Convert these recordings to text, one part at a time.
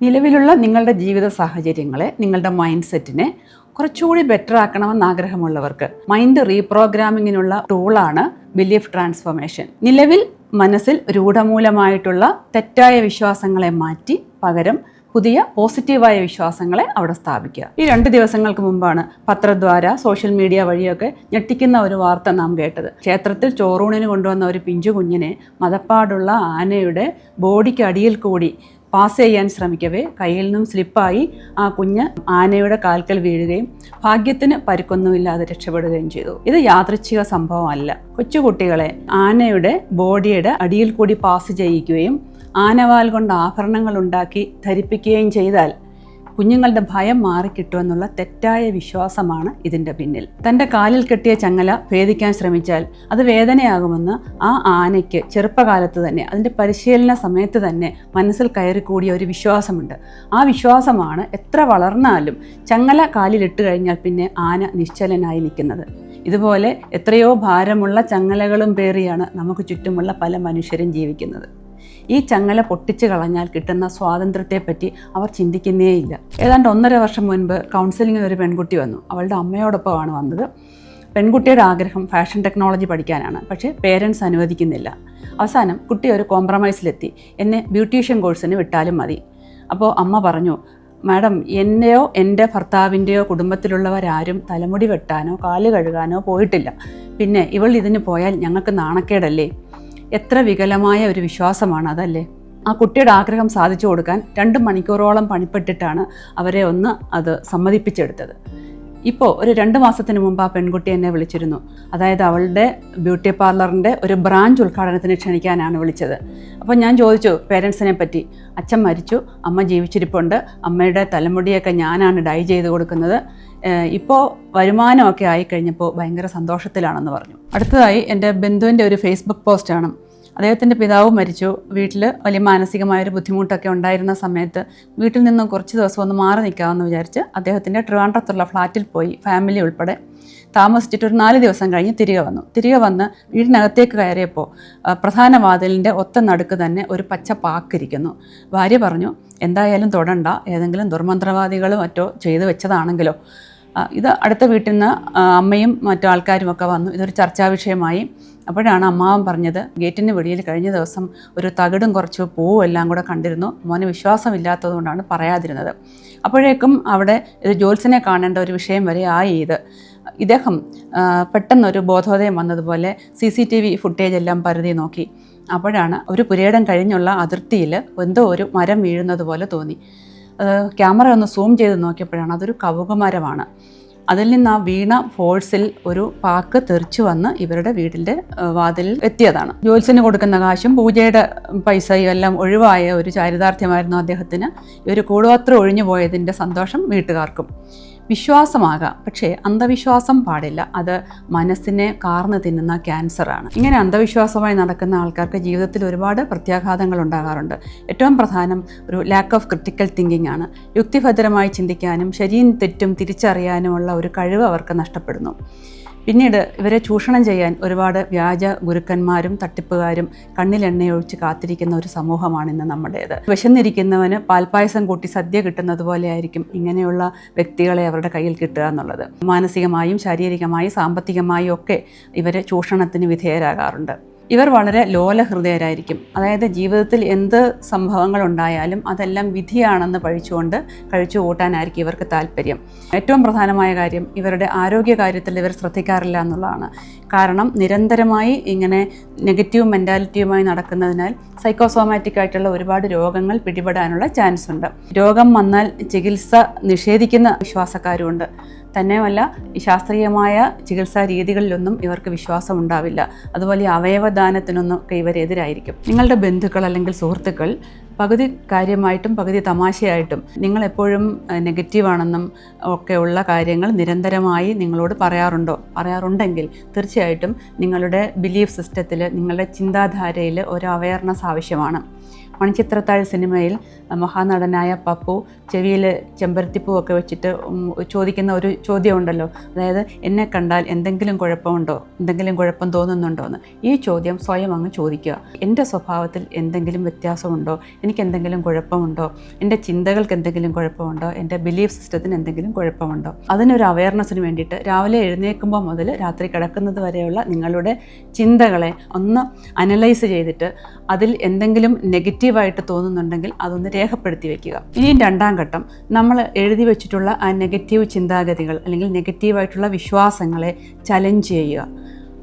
നിലവിലുള്ള നിങ്ങളുടെ ജീവിത സാഹചര്യങ്ങളെ നിങ്ങളുടെ മൈൻഡ് സെറ്റിനെ കുറച്ചുകൂടി ബെറ്റർ ആക്കണമെന്ന് ആഗ്രഹമുള്ളവർക്ക് മൈൻഡ് റീപ്രോഗ്രാമിങ്ങിനുള്ള ടൂളാണ് ബിലീഫ് ട്രാൻസ്ഫോർമേഷൻ നിലവിൽ മനസ്സിൽ രൂഢമൂലമായിട്ടുള്ള തെറ്റായ വിശ്വാസങ്ങളെ മാറ്റി പകരം പുതിയ പോസിറ്റീവായ വിശ്വാസങ്ങളെ അവിടെ സ്ഥാപിക്കുക. ഈ രണ്ട് ദിവസങ്ങൾക്ക് മുമ്പാണ് പത്രദ്വാര സോഷ്യൽ മീഡിയ വഴിയൊക്കെ ഞെട്ടിക്കുന്ന ഒരു വാർത്ത നാം കേട്ടത്. ക്ഷേത്രത്തിൽ ചോറൂണിന് കൊണ്ടുവന്ന ഒരു പിഞ്ചു കുഞ്ഞിനെ മതപ്പാടുള്ള ആനയുടെ ബോഡിക്ക് അടിയിൽ കൂടി പാസ് ചെയ്യാൻ ശ്രമിക്കവേ. കയ്യിൽ നിന്നും സ്ലിപ്പായി ആ കുഞ്ഞ് ആനയുടെ കാൽക്കൽ വീഴുകയും ഭാഗ്യത്തിന് പരുക്കൊന്നുമില്ലാതെ രക്ഷപ്പെടുകയും ചെയ്തു. ഇത് യാദൃച്ഛിക സംഭവമല്ല. കൊച്ചുകുട്ടികളെ ആനയുടെ ബോഡിയുടെ അടിയിൽ കൂടി പാസ് ചെയ്യിക്കുകയും ആനവാൽ കൊണ്ട് ആഭരണങ്ങൾ ഉണ്ടാക്കി ധരിപ്പിക്കുകയും ചെയ്താൽ കുഞ്ഞുങ്ങളുടെ ഭയം മാറിക്കിട്ടുമെന്നുള്ള തെറ്റായ വിശ്വാസമാണ് ഇതിന്റെ പിന്നിൽ. തന്റെ കാലിൽ കെട്ടിയ ചങ്ങല ഭേദിക്കാൻ ശ്രമിച്ചാൽ അത് വേദനയാകുമെന്ന് ആ ആനയ്ക്ക് ചെറുപ്പകാലത്ത് തന്നെ അതിന്റെ പരിശീലന സമയത്ത് തന്നെ മനസ്സിൽ കയറിക്കൂടിയ ഒരു വിശ്വാസമുണ്ട്. ആ വിശ്വാസമാണ് എത്ര വളർന്നാലും ചങ്ങല കാലിലിട്ട് കഴിഞ്ഞാൽ പിന്നെ ആന നിശ്ചലനായി നിൽക്കുന്നത്. ഇതുപോലെ എത്രയോ ഭാരമുള്ള ചങ്ങലകളും പേറിയാണ് നമുക്ക് ചുറ്റുമുള്ള പല മനുഷ്യരും ജീവിക്കുന്നത്. ഈ ചങ്ങല പൊട്ടിച്ചു കളഞ്ഞാൽ കിട്ടുന്ന സ്വാതന്ത്ര്യത്തെപ്പറ്റി അവർ ചിന്തിക്കുന്നേയില്ല ഏതാണ്ട് ഒന്നര വർഷം മുൻപ് കൗൺസിലിങ്ങിന് ഒരു പെൺകുട്ടി വന്നു. അവളുടെ അമ്മയോടൊപ്പമാണ് വന്നത്. പെൺകുട്ടിയുടെ ആഗ്രഹം ഫാഷൻ ടെക്നോളജി പഠിക്കാനാണ്. പക്ഷേ പേരൻസ് അനുവദിക്കുന്നില്ല. അവസാനം കുട്ടി ഒരു കോംപ്രമൈസിലെത്തി എന്നെ ബ്യൂട്ടീഷ്യൻ കോഴ്സിന് വിട്ടാലും മതി. അപ്പോൾ അമ്മ പറഞ്ഞു മാഡം എന്നെയോ എന്റെ ഭർത്താവിന്റെയോ കുടുംബത്തിലുള്ളവരാരും തലമുടി വെട്ടാനോ കാൽ കഴുകാനോ പോയിട്ടില്ല. പിന്നെ ഇവൾ ഇതിന് പോയാൽ ഞങ്ങൾക്ക് നാണക്കേടല്ലേ? എത്ര വികലമായ ഒരു വിശ്വാസമാണ് അതല്ലേ? ആ കുട്ടിയുടെ ആഗ്രഹം സാധിച്ചു കൊടുക്കാൻ രണ്ട് മണിക്കൂറോളം പണിപ്പെട്ടിട്ടാണ് അവരെ ഒന്ന് അത് സമ്മതിപ്പിച്ചെടുത്തത്. ഇപ്പോൾ ഒരു രണ്ട് മാസത്തിന് മുമ്പ് ആ പെൺകുട്ടി എന്നെ വിളിച്ചിരുന്നു. അതായത് അവളുടെ ബ്യൂട്ടി പാർലറിന്റെ ഒരു ബ്രാഞ്ച് ഉദ്ഘാടനത്തിന് ക്ഷണിക്കാനാണ് വിളിച്ചത്. അപ്പോൾ ഞാൻ ചോദിച്ചു പേരൻസിനെ പറ്റി? അച്ഛൻ മരിച്ചു അമ്മ ജീവിച്ചിരിപ്പുണ്ട് അമ്മയുടെ തലമുടിയൊക്കെ ഞാനാണ് ഡൈ ചെയ്ത് കൊടുക്കുന്നത്. ഇപ്പോൾ വരുമാനമൊക്കെ ആയിക്കഴിഞ്ഞപ്പോൾ ഭയങ്കര സന്തോഷത്തിലാണെന്ന് പറഞ്ഞു. അടുത്തതായി എന്റെ ബന്ധുവിന്റെ ഒരു ഫേസ്ബുക്ക് പോസ്റ്റാണ്. അദ്ദേഹത്തിന്റെ പിതാവ് മരിച്ചു. വീട്ടിൽ വലിയ മാനസികമായൊരു ബുദ്ധിമുട്ടൊക്കെ ഉണ്ടായിരുന്ന സമയത്ത് വീട്ടിൽ നിന്നും കുറച്ച് ദിവസം ഒന്ന് മാറി നിൽക്കാമെന്ന് വിചാരിച്ച് അദ്ദേഹത്തിന്റെ ട്രിവാൻഡ്രത്തുള്ള ഫ്ലാറ്റിൽ പോയി ഫാമിലി ഉൾപ്പെടെ താമസിച്ചിട്ട് ഒരു നാല് ദിവസം കഴിഞ്ഞ് തിരികെ വന്നു. തിരികെ വന്ന് വീടിനകത്തേക്ക് കയറിയപ്പോൾ പ്രധാന വാതിലിന്റെ ഒത്ത നടുക്ക് തന്നെ ഒരു പച്ച പാക്കിരിക്കുന്നു. ഭാര്യ പറഞ്ഞു എന്തായാലും തൊടണ്ട. ഏതെങ്കിലും ദുർമന്ത്രവാദികളോ മറ്റോ ചെയ്തു വെച്ചതാണെങ്കിലോ? ഇത് അടുത്ത വീട്ടിൽ നിന്ന് അമ്മയും മറ്റു ആൾക്കാരും ഒക്കെ വന്നു. ഇതൊരു ചർച്ചാ വിഷയമായി. അപ്പോഴാണ് അമ്മാവൻ പറഞ്ഞത് ഗേറ്റിന് വെളിയിൽ കഴിഞ്ഞ ദിവസം ഒരു തകിടും കുറച്ച് പൂവും എല്ലാം കൂടെ കണ്ടിരുന്നു. മോന് വിശ്വാസമില്ലാത്തതുകൊണ്ടാണ് പറയാതിരുന്നത്. അപ്പോഴേക്കും അവിടെ ഇത് ജോത്സ്യനെ കാണേണ്ട ഒരു വിഷയം വരെ ആയി ഇത്. ഇദ്ദേഹം പെട്ടെന്നൊരു ബോധോദയം വന്നതുപോലെ C C T V footage എല്ലാം പരതി നോക്കി. അപ്പോഴാണ് ഒരു പുരേടം കഴിഞ്ഞുള്ള അതിർത്തിയിൽ എന്തോ ഒരു മരം വീഴുന്നത് പോലെ തോന്നി. ക്യാമറ ഒന്ന് സൂം ചെയ്ത് നോക്കിയപ്പോഴാണ് അതൊരു കവുകുമരമാണ്. അതിൽ നിന്ന് ആ വീണ ഫോഴ്സിൽ ഒരു പാക്ക് തെറിച്ചു വന്ന് ഇവരുടെ വീടിന്റെ വാതിലിൽ എത്തിയതാണ്. ജോത്സ്യന് കൊടുക്കുന്ന കാശും പൂജയുടെ പൈസയും എല്ലാം ഒഴിവായ ഒരു ചാരിതാർത്ഥ്യമായിരുന്നു അദ്ദേഹത്തിന്. ഇവർ കൂടുവത്ര ഒഴിഞ്ഞു പോയതിന്റെ സന്തോഷം വീട്ടുകാർക്കും. വിശ്വാസമാകാം. പക്ഷേ അന്ധവിശ്വാസം പാടില്ല. അത് മനസ്സിനെ കാർന്നു തിന്നുന്ന ക്യാൻസറാണ് ഇങ്ങനെ അന്ധവിശ്വാസമായി നടക്കുന്ന ആൾക്കാർക്ക് ജീവിതത്തിൽ ഒരുപാട് പ്രത്യാഘാതങ്ങൾ ഉണ്ടാകാറുണ്ട്. ഏറ്റവും പ്രധാനം ഒരു ലാക്ക് ഓഫ് ക്രിട്ടിക്കൽ തിങ്കിങ് ആണ്. യുക്തിഭദ്രമായി ചിന്തിക്കാനും ശരിയും തെറ്റും തിരിച്ചറിയാനുമുള്ള ഒരു കഴിവ് അവർക്ക് നഷ്ടപ്പെടുന്നു. പിന്നീട് ഇവരെ ചൂഷണം ചെയ്യാൻ ഒരുപാട് വ്യാജ ഗുരുക്കന്മാരും തട്ടിപ്പുകാരും കണ്ണിൽ എണ്ണയൊഴിച്ച് കാത്തിരിക്കുന്ന ഒരു സമൂഹമാണ് ഇന്ന് നമ്മുടേത്. വിശന്നിരിക്കുന്നവന് പാൽപ്പായസം കൂട്ടി സദ്യ കിട്ടുന്നത് പോലെയായിരിക്കും ഇങ്ങനെയുള്ള വ്യക്തികളെ അവരുടെ കയ്യിൽ കിട്ടുക എന്നുള്ളത്. മാനസികമായും ശാരീരികമായും സാമ്പത്തികമായും ഒക്കെ ഇവരെ ചൂഷണത്തിന് വിധേയരാകാറുണ്ട്. ഇവർ വളരെ ലോലഹൃദയരായിരിക്കും. അതായത് ജീവിതത്തിൽ എന്ത് സംഭവങ്ങൾ ഉണ്ടായാലും അതെല്ലാം വിധിയാണെന്ന് പഴിച്ചുകൊണ്ട് കഴിച്ചു കൂട്ടാനായിരിക്കും ഇവർക്ക് താല്പര്യം. ഏറ്റവും പ്രധാനമായ കാര്യം ഇവരുടെ ആരോഗ്യ കാര്യത്തിൽ ഇവർ ശ്രദ്ധിക്കാറില്ല എന്നുള്ളതാണ്. കാരണം നിരന്തരമായി ഇങ്ങനെ നെഗറ്റീവ് മെന്റാലിറ്റിയുമായി നടക്കുന്നതിനാൽ സൈക്കോസോമാറ്റിക് ആയിട്ടുള്ള ഒരുപാട് രോഗങ്ങൾ പിടിപെടാനുള്ള ചാൻസ് ഉണ്ട് രോഗം വന്നാൽ ചികിത്സ നിഷേധിക്കുന്ന വിശ്വാസക്കാരുമുണ്ട്. തന്നെയുമല്ല ഈ ശാസ്ത്രീയമായ ചികിത്സാ രീതികളിലൊന്നും ഇവർക്ക് വിശ്വാസം ഉണ്ടാവില്ല അതുപോലെ അവയവദാനത്തിനൊന്നും ഒക്കെ ഇവരെതിരായിരിക്കും. നിങ്ങളുടെ ബന്ധുക്കൾ അല്ലെങ്കിൽ സുഹൃത്തുക്കൾ പകുതി കാര്യമായിട്ടും പകുതി തമാശയായിട്ടും നിങ്ങൾ എപ്പോഴും നെഗറ്റീവാണെന്നും ഒക്കെയുള്ള കാര്യങ്ങൾ നിരന്തരമായി നിങ്ങളോട് പറയാറുണ്ടോ? പറയാറുണ്ടെങ്കിൽ തീർച്ചയായിട്ടും നിങ്ങളുടെ ബിലീഫ് സിസ്റ്റത്തിൽ നിങ്ങളുടെ ചിന്താധാരയിൽ ഒരു അവയർനെസ് ആവശ്യമാണ്. മണിച്ചിത്രത്താഴ് സിനിമയിൽ മഹാനടനായ പപ്പു ചെവിയിൽ ചെമ്പരത്തിപ്പൂ ഒക്കെ വെച്ചിട്ട് ചോദിക്കുന്ന ഒരു ചോദ്യമുണ്ടല്ലോ. അതായത് എന്നെ കണ്ടാൽ എന്തെങ്കിലും കുഴപ്പമുണ്ടോ? എന്തെങ്കിലും കുഴപ്പം തോന്നുന്നുണ്ടോ എന്ന് ഈ ചോദ്യം സ്വയം അങ്ങ് ചോദിക്കുക. എന്റെ സ്വഭാവത്തിൽ എന്തെങ്കിലും വ്യത്യാസമുണ്ടോ? എനിക്ക് എന്തെങ്കിലും കുഴപ്പമുണ്ടോ? എന്റെ ചിന്തകൾക്ക് എന്തെങ്കിലും കുഴപ്പമുണ്ടോ? എന്റെ ബിലീഫ് സിസ്റ്റത്തിന് എന്തെങ്കിലും കുഴപ്പമുണ്ടോ? അതിനൊരു അവയർനെസ്സിന് വേണ്ടിയിട്ട് രാവിലെ എഴുന്നേൽക്കുമ്പോൾ മുതൽ രാത്രി കിടക്കുന്നത് വരെയുള്ള നിങ്ങളുടെ ചിന്തകളെ ഒന്ന് അനലൈസ് ചെയ്തിട്ട് അതിൽ എന്തെങ്കിലും നെഗറ്റീവായിട്ട് തോന്നുന്നുണ്ടെങ്കിൽ അതൊന്ന് രേഖപ്പെടുത്തി വെക്കുക. ഇനിയും രണ്ടാം ഘട്ടം നമ്മൾ എഴുതി വെച്ചിട്ടുള്ള ആ നെഗറ്റീവ് ചിന്താഗതികൾ അല്ലെങ്കിൽ നെഗറ്റീവായിട്ടുള്ള വിശ്വാസങ്ങളെ ചലഞ്ച് ചെയ്യുക.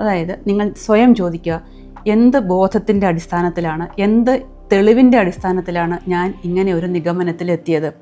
അതായത് നിങ്ങൾ സ്വയം ചോദിക്കുക എന്ത് ബോധത്തിന്റെ അടിസ്ഥാനത്തിലാണ് എന്ത് തെളിവിന്റെ അടിസ്ഥാനത്തിലാണ് ഞാൻ ഇങ്ങനെ ഒരു നിഗമനത്തിലെത്തിയത്.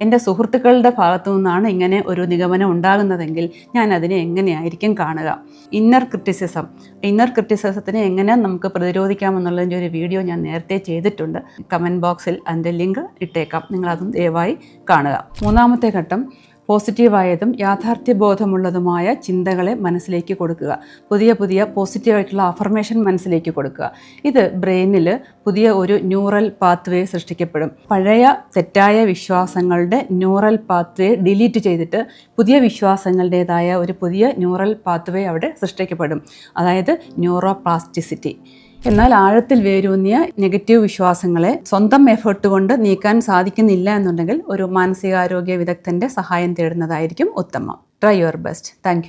എന്റെ സുഹൃത്തുക്കളുടെ ഭാഗത്തു നിന്നാണ് ഇങ്ങനെ ഒരു നിഗമനം ഉണ്ടാകുന്നതെങ്കിൽ ഞാൻ അതിനെ എങ്ങനെയായിരിക്കും കാണുക? Inner criticism. ഇന്നർ ക്രിറ്റിസിസത്തിനെ എങ്ങനെ നമുക്ക് പ്രതിരോധിക്കാമെന്നുള്ളതിന്റെ ഒരു വീഡിയോ ഞാൻ നേരത്തെ ചെയ്തിട്ടുണ്ട്. കമന്റ് ബോക്സിൽ അതിന്റെ ലിങ്ക് ഇട്ടേക്കാം. നിങ്ങളതും ദയവായി കാണുക. മൂന്നാമത്തെ ഘട്ടം പോസിറ്റീവായതും യാഥാർത്ഥ്യബോധമുള്ളതുമായ ചിന്തകളെ മനസ്സിലേക്ക് കൊടുക്കുക. പുതിയ പുതിയ പോസിറ്റീവായിട്ടുള്ള അഫർമേഷൻ മനസ്സിലേക്ക് കൊടുക്കുക. ഇത് ബ്രെയിനിൽ പുതിയ ഒരു ന്യൂറൽ പാത്വേ സൃഷ്ടിക്കപ്പെടും. പഴയ തെറ്റായ വിശ്വാസങ്ങളുടെ ന്യൂറൽ പാത്വേ ഡിലീറ്റ് ചെയ്തിട്ട് പുതിയ വിശ്വാസങ്ങളുടേതായ ഒരു പുതിയ ന്യൂറൽ പാത്വേ അവിടെ സൃഷ്ടിക്കപ്പെടും. അതായത് ന്യൂറോ പ്ലാസ്റ്റിസിറ്റി എന്നാൽ ആഴത്തിൽ വേരൂന്നിയ നെഗറ്റീവ് വിശ്വാസങ്ങളെ സ്വന്തം എഫേർട്ട് കൊണ്ട് നീക്കാൻ സാധിക്കുന്നില്ല എന്നുണ്ടെങ്കിൽ ഒരു മാനസികാരോഗ്യ വിദഗ്ധന്റെ സഹായം തേടുന്നതായിരിക്കും ഉത്തമം. Try your best thank